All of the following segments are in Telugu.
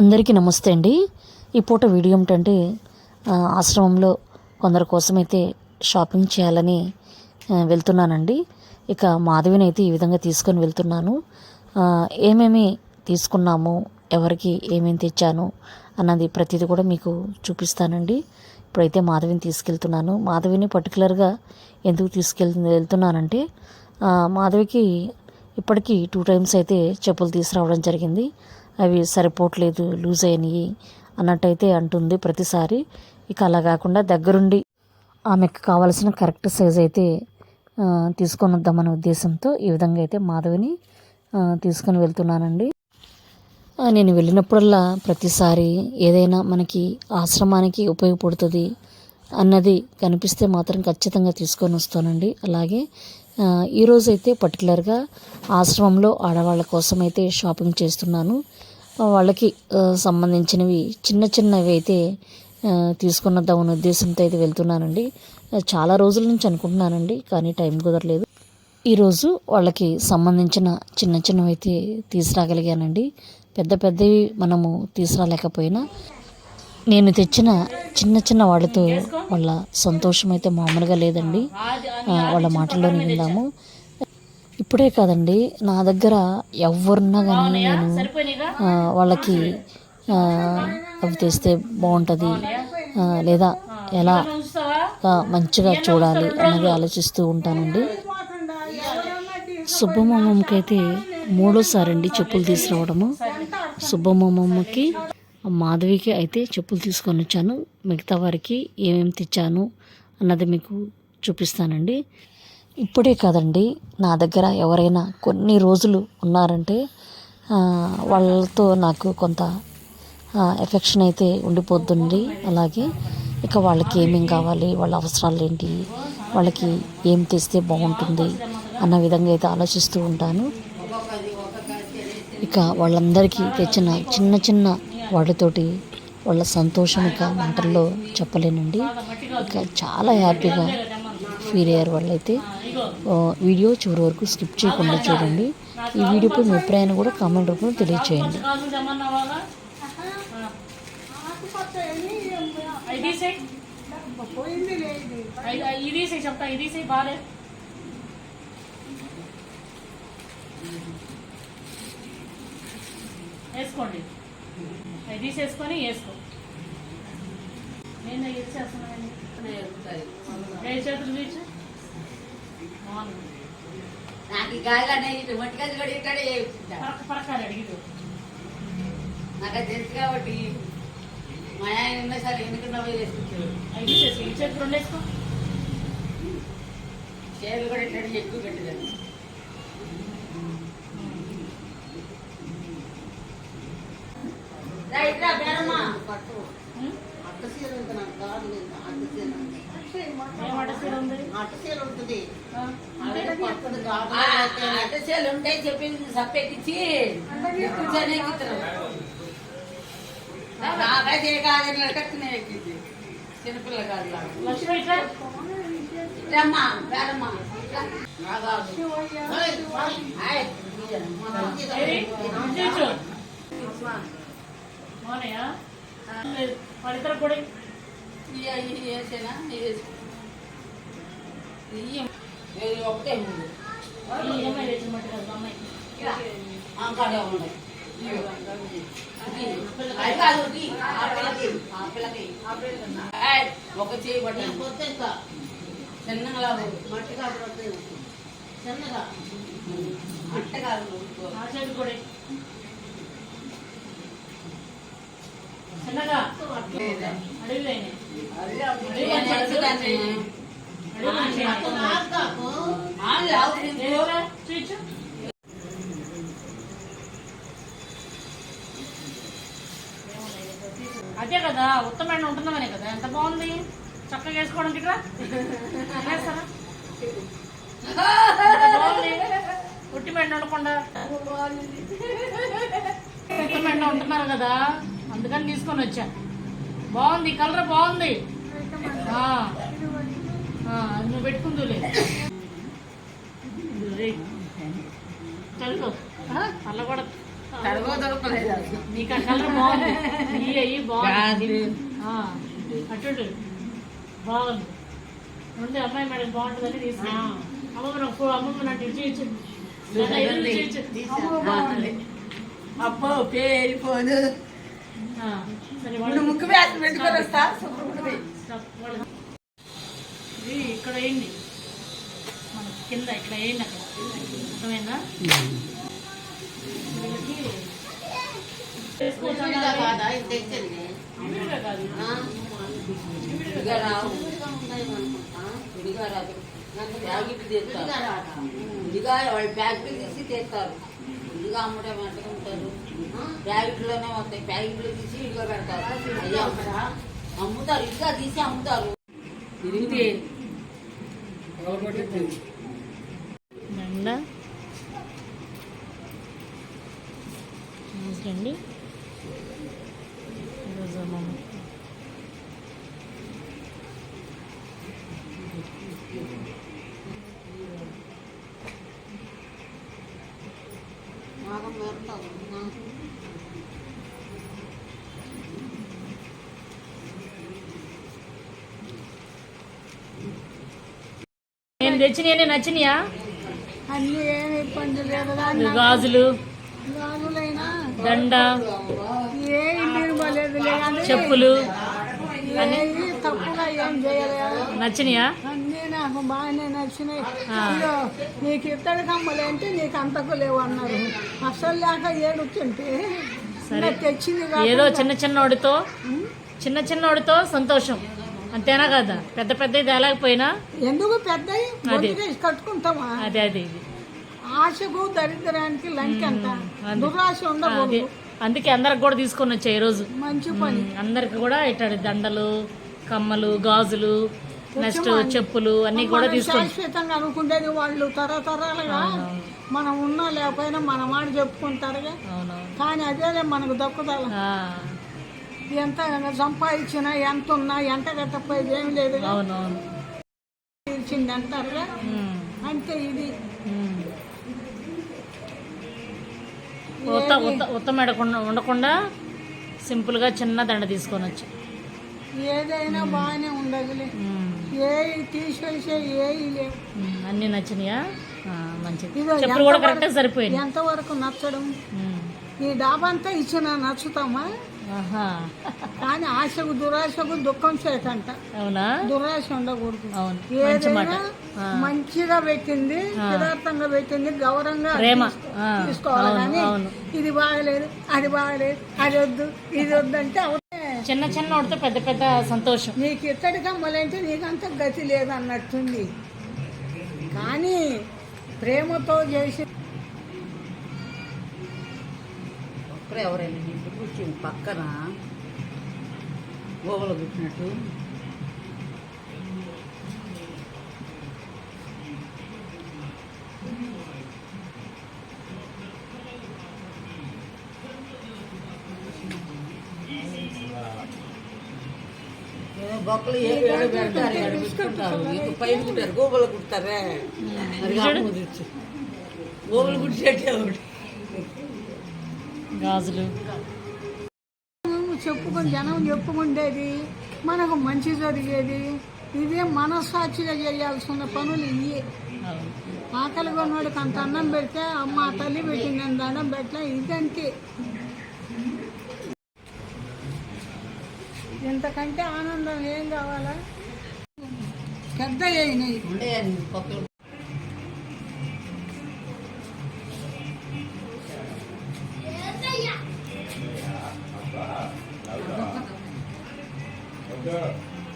అందరికీ నమస్తే అండి. ఈ పూట వీడియో ఏమిటంటే ఆశ్రమంలో కొందరి కోసమైతే షాపింగ్ చేయాలని వెళ్తున్నానండి. ఇక మాధవిని అయితే ఈ విధంగా తీసుకొని వెళ్తున్నాను. ఏమేమి తీసుకున్నాము ఎవరికి ఏమేమి తెచ్చాను అన్నది ప్రతిదీ కూడా మీకు చూపిస్తానండి. ఇప్పుడైతే మాధవిని తీసుకెళ్తున్నాను. మాధవిని పర్టికులర్గా ఎందుకు తీసుకెళ్ వెళ్తున్నానంటే మాధవికి ఇప్పటికీ టూ టైమ్స్ అయితే చెప్పులు తీసుకురావడం జరిగింది. అవి సరిపోవట్లేదు లూజ్ అయినాయి అన్నట్టయితే అంటుంది ప్రతిసారి. ఇక అలా కాకుండా దగ్గరుండి ఆమెకు కావాల్సిన కరెక్ట్ సైజ్ అయితే తీసుకొని వద్దామనే ఉద్దేశంతో ఈ విధంగా అయితే మాధవిని తీసుకొని వెళ్తున్నానండి. నేను వెళ్ళినప్పుడల్లా ప్రతిసారి ఏదైనా మనకి ఆశ్రమానికి ఉపయోగపడుతుంది అన్నది కనిపిస్తే మాత్రం ఖచ్చితంగా తీసుకొని వస్తానండి. అలాగే ఈరోజైతే పర్టికులర్గా ఆశ్రమంలో ఆడవాళ్ళ కోసం అయితే షాపింగ్ చేస్తున్నాను. వాళ్ళకి సంబంధించినవి చిన్న చిన్నవి అయితే తీసుకున్నద్దాం అనే ఉద్దేశంతో అయితే వెళ్తున్నానండి. చాలా రోజుల నుంచి అనుకుంటున్నానండి కానీ టైం కుదరలేదు. ఈరోజు వాళ్ళకి సంబంధించిన చిన్న చిన్నవి అయితే తీసుకురాగలిగానండి. పెద్ద పెద్దవి మనము తీసుకురాలేకపోయినా నేను తెచ్చిన చిన్న చిన్న వాళ్ళతో వాళ్ళ సంతోషం అయితే మామూలుగా లేదండి. వాళ్ళ మాటల్లోనే విందాము. ఇప్పుడే కాదండి నా దగ్గర ఎవరున్నా కానీ నేను వాళ్ళకి అవి తెస్తే బాగుంటుంది లేదా ఎలా మంచిగా చూడాలి అన్నది ఆలోచిస్తూ ఉంటానండి. సుబ్బమ్మమ్మకి అయితే మూడోసారి అండి చెప్పులు తీసుకురావడము. సుబ్బమ్మమ్మకి మాధవికి అయితే చెప్పులు తీసుకొని వచ్చాను. మిగతా వారికి ఏమేమి తెచ్చాను అన్నది మీకు చూపిస్తానండి. ఇప్పుడే కాదండి. నా దగ్గర ఎవరైనా కొన్ని రోజులు ఉన్నారంటే వాళ్ళతో నాకు కొంత ఎఫెక్షన్ అయితే ఉండిపోతుంది అలాగే ఇక వాళ్ళకి ఏమేం కావాలి వాళ్ళ అవసరాలు ఏంటి వాళ్ళకి ఏం తెస్తే బాగుంటుంది అన్న విధంగా అయితే ఆలోచిస్తూ ఉంటాను. ఇక వాళ్ళందరికీ తెచ్చిన చిన్న చిన్న వాటితోటి వాళ్ళ సంతోషం ఇక మాటల్లో చెప్పలేనండి. ఇక చాలా హ్యాపీగా ఫీల్ అయ్యారు వాళ్ళైతే. ఆ, వీడియో చివరి వరకు స్కిప్ చేయకుండా చూడండి. ఈ వీడియోపై మీ అభిప్రాయాన్ని కూడా కామెంట్ రూపంలో తెలియచేయండి. ఇది చెప్తా ఇది బాలే వేసుకోండి. అవి తీసేసుకొని వేసుకో. నేను ఇది చేస్తున్నానండి? నాకు ఈ గాలి అనేది కూడా చేయించుకుంటా. పరక పరకాలి అడిగిదు నాకు అది తెలుసు కాబట్టి మా ఆయన ఉన్న సరే ఎందుకున్నా పోయి చేసుకుంటాడు. అవి తీసేసి ఈ చేతులు కూడా ఇట్లా ఎక్కువ పెట్టేదాన్ని. ఆ, అట్ట చేలు ఉంటాయి చెప్పింది సప్పెక్కించి కూర్చొని ఎక్కుతారు కాదని ఎక్కింది. చిన్నపిల్ల కాదు లాగా. లక్ష్మి ఇట్లా? రమ్మా బేరమ్మా నా కాదు. ఆయ్. ఏది? తీర్చు మోనయ్య? లేదు. వాళ్ళిద్దరు కూడా ఒకటే ఉంది. ఈ అమ్మాయి తెచ్చిన మట్టి కదా కాదు, చిన్నగా లాగు. అట్ట కాదు కూడా చిన్నగా అడవిలేని అదే కదా ఉత్తమైన ఉంటుందమనే కదా. ఎంత బాగుంది? చక్కగా వేసుకోవడం ఇక్కడ. ఉట్టి మెండ ఉండకుండా. ఉత్తమైన ఉంటున్నారు కదా. అందుకని తీసుకొని వచ్చా. బాగుంది కలర్ బాగుంది. ఆ. ఆ, అది నువ్వు పెట్టుకుందులే. అల్ల కూడా నీకు ఆ కలర్ బాగుంది. బాగుంది. ఆ, అటు. బాగుంది. అమ్మాయి మేడం బాగుంటుందని తీసుకున్నా అమ్మమ్మ నాకు అమ్మమ్మ నాకు ఇచ్చి. ఇచ్చి. అబ్బో ఆ, సరే ఇప్పుడు ముక్కు వ్యాసం పెట్టుకొని వస్తా. ఇది ఇక్కడ వేయండి. మన కింద ఇట్లా వేయండి అక్కడ. అర్థమైందా? విడిగా రావు విడిగా రాదు. ప్యాకెట్ తీస్తారు. విడిగా వాళ్ళు ప్యాకెట్లు తీసి తీస్తారు. విడిగా అమ్మడం ఎంత ఉంటారు. ప్యాకెట్లోనే వస్తాయి. ప్యాకెట్లు తీసి విడిగా పెడతారు. అయ్యా అమ్ముతారు. ఇదిగా తీసి అమ్ముతారు. ఇంకండి ఈరోజు నేను తెచ్చినవి నచ్చినాయా? అన్ని ఏమి ఇబ్బంది లేదు ఈ గాజులు గాజులైనా దండ ఏ కానీ చెప్పులు తప్పుగా ఏం చేయలేదు నచ్చినాయా? అన్నీ నాకు బాగానే నచ్చినాయి. నీకు ఇత్తడి కమ్మలు అంటే నీకు అంతకు లేవు అన్నారు. అసలు లేక ఏడుతుంటే సరే. తెచ్చింది ఏదో చిన్న చిన్నోడితో చిన్న చిన్నోడితో సంతోషం. అంతేనా కదా? పెద్ద పెద్ద తేలేకపోయినా? ఎందుకు బొద్దుగా కట్టుకుంటామా అదే అదే ఇది ఆశకు దరిద్రానికి లంకి అంట దురాశ అదే. ఉండకూడదు. అందుకే అందరికి కూడా తీసుకొని వచ్చా ఈరోజు మంచి పని. అందరికి కూడా ఇట్లాంటి దండలు కమ్మలు గాజులు నెక్స్ట్ చెప్పులు అన్ని కూడా తీసుకొని అనుకుంటేది వాళ్ళు తరతరాలుగా మనం ఉన్నా లేకపోయినా మన మాట చెప్పుకుంటారుగా కానీ అదేలే మనకు దక్కుతాల ఆ, ఎంత సంపాదించినా ఎంత ఉన్నా ఎంత కట్టపోయేది ఏం లేదు ఇచ్చింది అంటారుగా అంతే ఇది. ఉత్త ఉత్త ఉత్తం ఎడకుండా ఉండకుండా సింపుల్గా చిన్న దండ తీసుకొని వచ్చి ఏదైనా బాగానే ఉండదులే. ఏ తీసేసే ఏ లేవు. అన్నీ నచ్చినాయా? మంచిది. చెప్పులు కూడా ఎంతవరకు- కరెక్ట్గా సరిపోయినాయి ఎంతవరకు నచ్చడం? ఈ డాబంతా ఇచ్చిన నచ్చుతామా? కానీ ఆశకు దురాశకు దుఃఖం చేయకంట అవునా? దురాశ ఉండకూడదు. అవును. ఏదైనా మంచిగా పెట్టింది యథార్థంగా పెట్టింది గౌరవంగా తీసుకోవాలి కానీ. ఇది బాగలేదు అది బాగలేదు అది వద్దు ఇది వద్దు అంటే చిన్న చిన్న వాడితో పెద్ద పెద్ద సంతోషం. నీకు ఇత్తడి కమ్మలంటే నీకు అంత గతి లేదు అన్నట్టుంది కానీ ప్రేమతో చేసి ఒక్కరే ఎవరైనా ఇంటి కూర్చుని పక్కన గోవలు పెట్టినట్టు? ఏదో బొక్కలు ఏ ఏడు పెడతారు ఏడు పెట్టుకుంటారు. ఇంక పైన కుట్టారు గోబలు కుడతారే. మరి కాపు కుదిర్చు గోబలు కుట్టేటే ఒకటి. గాజులు. చెప్పుకొని జనం చెప్పుకుండేది మనకు మంచి జరిగేది. ఇవే మనస్సాక్షిగా చేయాల్సిన పనులు ఇవే. ఆకలి కొన్నోడికి అంత అన్నం పెడితే అమ్మ తల్లి పెట్టింది అంత అన్నం పెట్టలే ఇదంతే. ఇంతకంటే ఆనందం ఏం కావాలా? పెద్ద అయినాయి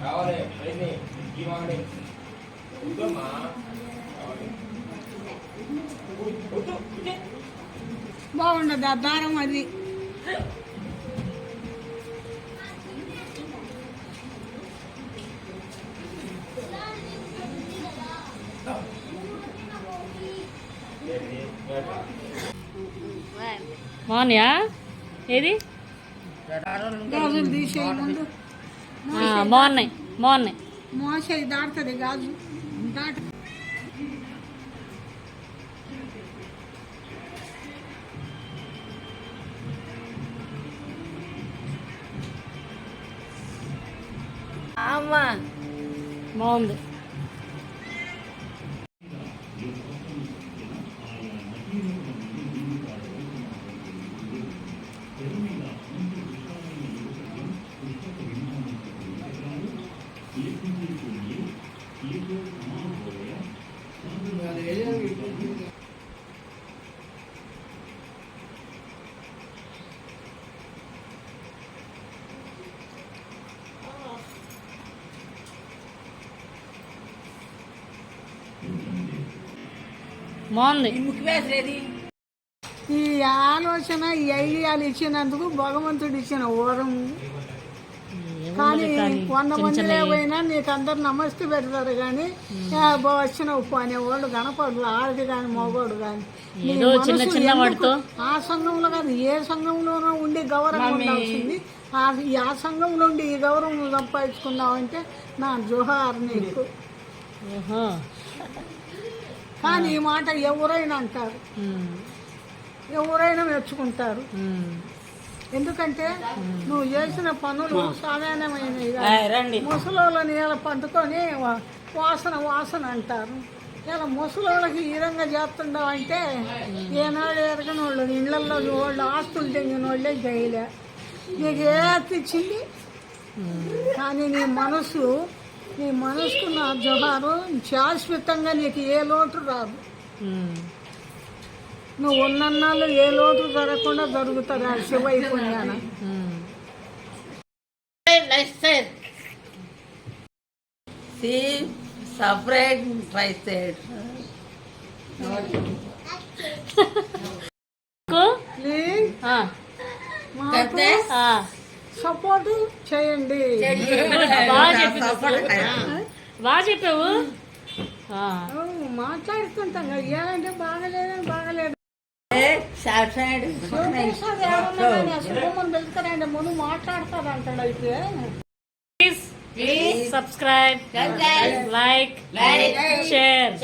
కావాలి ఈ బాగుండదు ఆ దారం అది? బాగున్నాయా? ఏది? గాజులు తీసేయి ముందు. ఆ, బాగున్నాయి బాగున్నాయి. మోసే దాటుతుంది గాజు. దాటు. బాగుంది. బాగుంది. ఈ ఆలోచన ఈ ఐడియాలు ఇచ్చినందుకు భగవంతుడు ఇచ్చిన వరం. కానీ వంద మందిలో పోయినా నీకు అందరు నమస్తే పెడతారు కానీ వచ్చిన ఉప్పు అనేవాళ్ళు కనపడరు ఆడది కానీ మగవాడు కానీ. ఆ సంఘంలో కాదు ఏ సంఘంలోనో ఉండి గౌరవం ఉండాల్సింది. ఆ ఈ ఆ సంఘంలో ఉండి ఈ గౌరవం సంపాదించుకున్నావంటే నా జోహార్ నీకు. ఓహో. కానీ ఈ మాట ఎవరైనా అంటారు. ఎవరైనా మెచ్చుకుంటారు. ఎందుకంటే నువ్వు చేసిన పనులు సాధారణమైనవి ముసలోళ్ళని ఇలా పట్టుకొని వా- వాసన వాసన అంటారు. ఇలా ముసలోళ్ళకి ఈ విధంగా చేస్తుండవు అంటే ఏనాడు ఎరగని వాళ్ళు ఇళ్ళలో వాళ్ళు ఆస్తులు తెగిన వాళ్ళే చేయలే నీకు ఏ ఆస్తి ఇచ్చింది? కానీ నీ మనసు నీ మనసుకు నా జోహారు శాశ్వతంగా నీకు ఏ లోటు రాదు. నువ్వు ఉన్నన్నాళ్ళు ఏ లోటు జరగకుండా జరుగుతుంది ఆ శివయ్య పుణ్యాన ఉమ్. సి సపరేట్ ట్రైసెడ్? ప్లీజ్. సపోర్ట్ చేయండి. బాగా చెప్పింది అసలు. బాగా చెప్పావు. ఆ. అవును, మాట్లాడుతుంటాం కదా. ఇవ్వాలంటే బాగలేదని బాగలేదు. వెళ్తారంటే ముందు మాట్లాడతారు అంటాడు అయితే ప్లీజ్ సబ్స్క్రైబ్ లైక్ షేర్